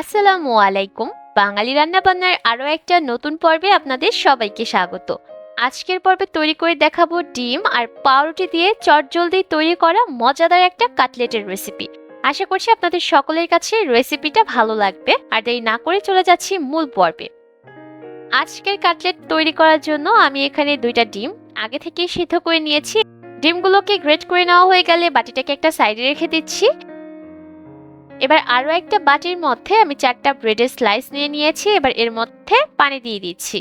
আসসালামু আলাইকুম। বাঙালি রান্নাবান্নার আরও একটা নতুন পর্বে আপনাদের সবাইকে স্বাগত। আজকের পর্বে তৈরি করে দেখাবো ডিম আর পাউরুটি দিয়ে চটজলদি তৈরি করা মজাদার একটা কাটলেটের রেসিপি আশা করছি আপনাদের সকলের কাছে রেসিপিটা ভালো লাগবে। আর দেরি না করে চলে যাচ্ছি মূল পর্বে। আজকের কাটলেট তৈরি করার জন্য আমি এখানে দুইটা ডিম। আগে থেকে সিদ্ধ করে নিয়েছি। ডিমগুলোকে গ্রেট করে নেওয়া হয়ে গেলে বাটিটাকে একটা সাইডে রেখে দিচ্ছি। এবার আরও একটা বাটির মধ্যে আমি চারটা ব্রেডের স্লাইস নিয়ে নিয়েছি, এবার এর মধ্যে পানি দিয়ে দিচ্ছি।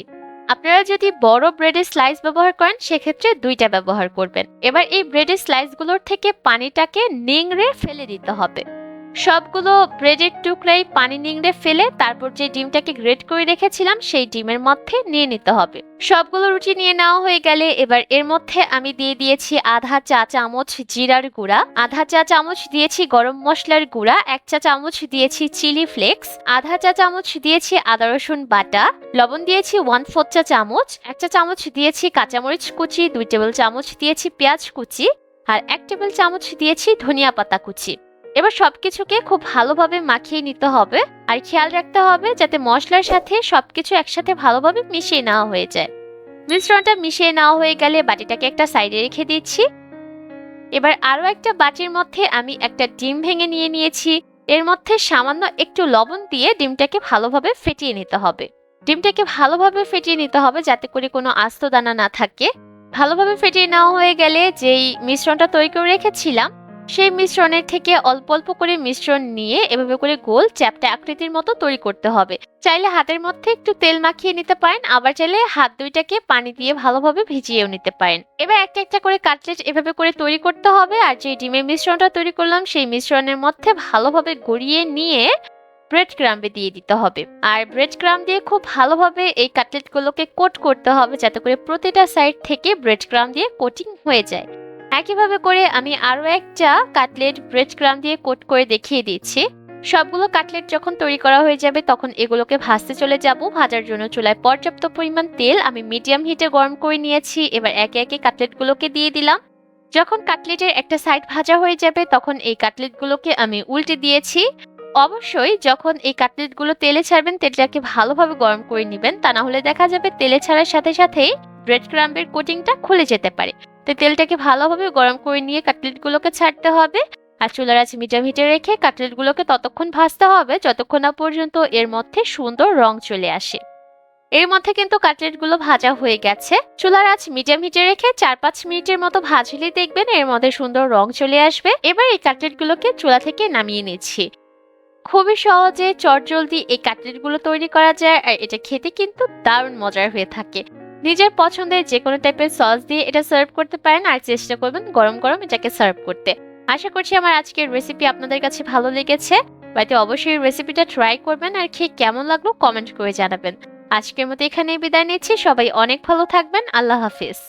আপনারা যদি বড় ব্রেডের স্লাইস ব্যবহার করেন, সেক্ষেত্রে দুইটা ব্যবহার করবেন। এবার এই ব্রেডের স্লাইসগুলোর থেকে পানিটাকে নিংড়ে ফেলে দিতে হবে। সবগুলো ব্রেডের টুকরাই পানি নিংড়ে ফেলে তারপর যে ডিমটাকে গ্রেট করে রেখেছিলাম, সেই ডিমের মধ্যে নিয়ে নিতে হবে। সবগুলো রুটি নিয়ে নেওয়া হয়ে গেলে এবার এর মধ্যে আমি দিয়ে দিয়েছি আধা চা চামচ জিরার গুঁড়া, আধা চা চামচ দিয়েছি গরম মশলার গুঁড়া, এক চা চামচ দিয়েছি চিলি ফ্লেক্স, আধা চা চামচ দিয়েছি আদা রসুন বাটা, লবণ দিয়েছি ওয়ান ফোর চা চামচ, এক চা চামচ দিয়েছি কাঁচামরিচ কুচি, দুই টেবিল চামচ দিয়েছি পেঁয়াজ কুচি, আর এক টেবিল চামচ দিয়েছি ধনিয়া পাতা কুচি। এবার সবকিছুকে খুব ভালোভাবে মাখিয়ে নিতে হবে আর খেয়াল রাখতে হবে যাতে মশলার সাথে সবকিছু একসাথে ভালোভাবে মিশিয়ে নেওয়া হয়ে যায়। মিশ্রণটা মিশিয়ে নেওয়া হয়ে গেলে বাটিটাকে একটা সাইডে রেখে দিচ্ছি। এবার আরও একটা বাটির মধ্যে আমি একটা ডিম ভেঙে নিয়ে নিয়েছি। এর মধ্যে সামান্য একটু লবণ দিয়ে ডিমটাকে ভালোভাবে ফেটিয়ে নিতে হবে। ডিমটাকে ভালোভাবে ফেটিয়ে নিতে হবে যাতে করে কোনো আস্ত দানা না থাকে। ভালোভাবে ফেটিয়ে নেওয়া হয়ে গেলে যেই মিশ্রণটা তৈরি করে রেখেছিলাম সেই মিশ্রণের থেকে অল্প অল্প করে মিশ্রণ নিয়ে এভাবে করে গোল চ্যাপটা আকৃতির মতো তৈরি করতে হবে। চাইলে হাতের মধ্যে একটু তেল মাখিয়ে নিতে পারেন, আবার চাইলে হাত দুইটাকে পানি দিয়ে ভালোভাবে ভিজিয়েও নিতে পারেন। এবার একটা একটা করে কাটলেট এভাবে করে তৈরি করতে হবে, আর যে ডিমের মিশ্রণটা তৈরি করলাম সেই মিশ্রণের মধ্যে ভালোভাবে গড়িয়ে নিয়ে ব্রেড ক্রাম্বে দিয়ে দিতে হবে। আর ব্রেড ক্রাম দিয়ে খুব ভালোভাবে এই কাটলেটগুলোকে কোট করতে হবে, যাতে করে প্রতিটা সাইড থেকে ব্রেড ক্রাম দিয়ে কোটিং হয়ে যায়। একইভাবে করে আমি আরও একটা কাটলেট ব্রেড ক্রাম দিয়ে কোট করে দেখিয়ে দিচ্ছি। সবগুলো কাটলেট যখন তৈরি করা হয়ে যাবে তখন এগুলোকে ভাজতে চলে যাব। ভাজার জন্য চুলায় পর্যাপ্ত পরিমাণ তেল আমি মিডিয়াম হিটে গরম করে নিয়েছি। এবার একে একে কাটলেটগুলোকে দিয়ে দিলাম। যখন কাটলেটের একটা সাইড ভাজা হয়ে যাবে তখন এই কাটলেটগুলোকে আমি উল্টে দিয়েছি। অবশ্যই যখন এই কাটলেটগুলো তেলে ছাড়বেন, তেলটাকে ভালোভাবে গরম করে নেবেন। তা না হলে দেখা যাবে তেলে ছাড়ার সাথে সাথেই ব্রেড ক্রাম্বের কোটিংটা খুলে যেতে পারে। তো তেলটাকে ভালোভাবে গরম করে নিয়ে কাটলেটগুলোকে ছাড়তে হবে। আর চুলার আছে মিডিয়াম হিটে রেখে কাটলেটগুলোকে ততক্ষণ ভাজতে হবে, যতক্ষণ না পর্যন্ত এর মধ্যে সুন্দর রং চলে আসে। এর মধ্যে কিন্তু কাটলেটগুলো ভাজা হয়ে গেছে। চুলার আঁচ মিডিয়াম হিটে রেখে চার পাঁচ মিনিটের মতো ভাজলেই দেখবেন এর মধ্যে সুন্দর রং চলে আসবে। এবার এই কাটলেটগুলোকে চুলা থেকে নামিয়ে নিচ্ছি। খুবই সহজে চটজলদি এই কাটলেটগুলো তৈরি করা যায় আর এটা খেতে কিন্তু দারুণ মজার হয়ে থাকে। নিজের পছন্দের যে কোনো টাইপের সস দিয়ে এটা সার্ভ করতে পারেন আর চেষ্টা করবেন গরম গরম এটাকে সার্ভ করতে। আশা করছি আমার আজকের রেসিপি আপনাদের কাছে ভালো লেগেছে। বাড়িতে অবশ্যই রেসিপিটা ট্রাই করবেন আর খেয়ে কেমন লাগল কমেন্ট করে জানাবেন। আজকের মতো এখানেই বিদায় নিচ্ছি। সবাই অনেক ভালো থাকবেন। আল্লাহ হাফিজ।